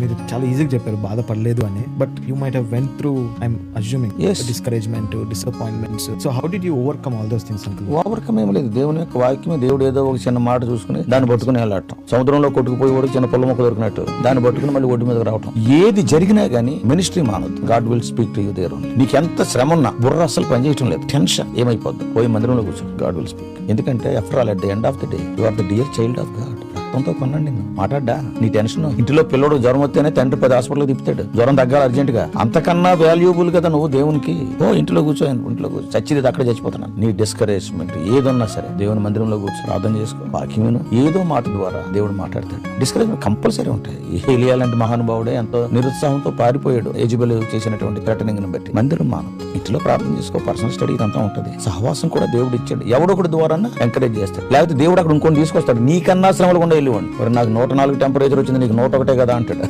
మీరు చాలా ఈజీగా చెప్పారు బాధపడలేదు అని. But you might have went through I'm assuming. Discouragement disappointments so how did you overcome all those things uncle overcome ఏం లేదు. దేవుని యొక్క వాక్యమే దేవుడు ఏదో ఒక చిన్న మాట చూసుకుని దాన్ని పట్టుకుని వెళ్ళటం. సముద్రంలో కొట్టుకుపోయి కూడా చిన్న పొల్ల మొక్క దొరికినట్టు దాన్ని పట్టుకుని మళ్ళీ ఒడ్డు మీదకి రావటం. ఏది జరిగినా గానీ ministry మానొద్దు. God will speak to you there నీకు ఎంత శ్రమ ఉన్నా బుర్ర అసలు పనిచేయటం లేదు. టెన్షన్ ఏమైపోద్ది? పోయి మందిరంలో కూర్చో. గాడ్ విల్ స్పీక్ ఎందుకంటే after all at the end of the day you are the dear child of God రక్తంతో కొన్నాడు మాట్లాడ్డా? నీ టెన్షన్ ఇంటిలో పిల్లడు జ్వరం వస్తేనే తండ్రి పది హాస్పిటల్ తిప్పుతాడు. జ్వరం తగ్గాలి అర్జెంట్గా అంతకన్నా వాల్యూబుల్ కదా నువ్వు దేవునికి. ఓ ఇంట్లో కూర్చో ఇంట్లో కూర్చో. చచ్చిది అక్కడ చచ్చిపోతున్నా నీ డిస్కరేజ్మెంట్ ఏదన్నా సరే దేవుని మందిరంలో కూర్చో ప్రార్థన చేసుకో వాక్యం ఏదో మాట ద్వారా దేవుడు మాట్లాడతాడు. డిస్కరేజ్మెంట్ కంపల్సరీ ఉంటాయి ఏలియా లాంటి మహానుభావుడే ఎంతో నిరుత్సాహంతో పారిపోయాడు. ఏజిబెల్ చేసినటువంటి థ్రెటనింగ్ బట్టి. మందిరం మానం. ఇంట్లో ప్రార్థన చేసుకో పర్సనల్ స్టడీ ఇదంతా ఉంటుంది. సహవాసం కూడా దేవుడు ఇచ్చాడు ఎవడొకటి ద్వారా ఎంకరేజ్ చేస్తాడు. లేకపోతే దేవుడు అక్కడ ఇంకొని తీసుకొస్తాడు. నీకన్నా శ్రమలు కూడా వెళ్ళివ్వండి మరి నాకు నూట నాలుగు టెంపరేచర్ వచ్చింది నీకు నూట ఒకటే కదా అంటాడు.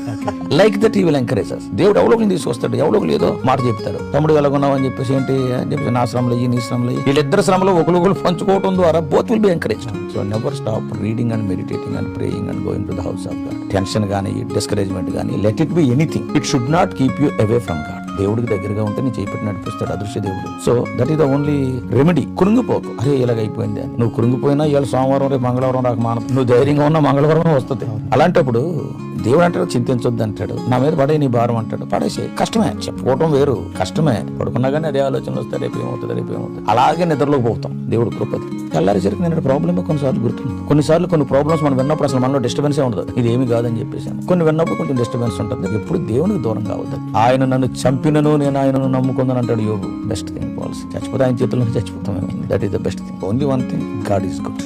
లైక్ దట్ ఈ విల్ ఎంకరేజ్ దేవుడు ఒకరిని తీసుకొస్తాడు ఎవడో ఒకరు ఏదో మాట చెప్తారు తమ్ముడు ఎలాగున్నావు అని చెప్పేసి ఏంటి అని చెప్పేసి నా శ్రమలు అయ్యి నీ శ్రమలు అయ్యి వీళ్ళిద్దరు శ్రమలు ఒకరు ఒకరు పంచుకోవడం ద్వారా both will be encourage so never stop reading and meditating and praying and going to the house of God tension కానీ డిస్కరేజ్మెంట్ కానీ let it be anything it should not keep you away from God దేవుడికి దగ్గరగా ఉంటే నీ చేపట్టి నడిపిస్తాడు అదృశ్య దేవుడు. So that is the only remedy కురుంగిపోకు అరే ఇలాగ అయిపోయింది అని. నువ్వు కురుంగిపోయినా ఇవాళ సోమవారం రేపు మంగళవారం రాక మాన. నువ్వు ధైర్యంగా ఉన్నా మంగళవారం వస్తుంది. అలాంటప్పుడు దేవుడు అంటాడు చింతించొద్దు అంటాడు. నా మీద పడే నీ భారం అంటాడు. పడేసే కష్టమే చెప్పుకోవటం వేరు. కష్టమే. పడుకున్నా కానీ అదే ఆలోచనలు వస్తే రేపు ఏమవుతుంది రేపు ఏమవుతుంది. అలాగే నిద్రలోకి పోతాం. దేవుడు కృపది. తెల్లారేసరికి నేను ప్రాబ్లమే కొన్నిసార్లు గుర్తుంది. కొన్నిసార్లు కొన్ని ప్రాబ్లమ్స్ మనం విన్నప్పుడు అసలు మనలో డిస్టర్బెన్సే ఉండదు. ఇది ఏమి కాదని చెప్పేసి కొన్ని విన్నప్పుడు కొంచెం డిస్టర్బెన్స్ ఉంటుంది. ఎప్పుడు దేవునికి దూరం కావద్దు ఆయన నన్ను చంపినను నేను ఆయనను నమ్ముకుందని అంటాడు యోగు. బెస్ట్ థింగ్ పాలసీ చచ్చిపోతే ఆయన చేతుల్లో చచ్చిపోతాం that is the best thing only one thing God is good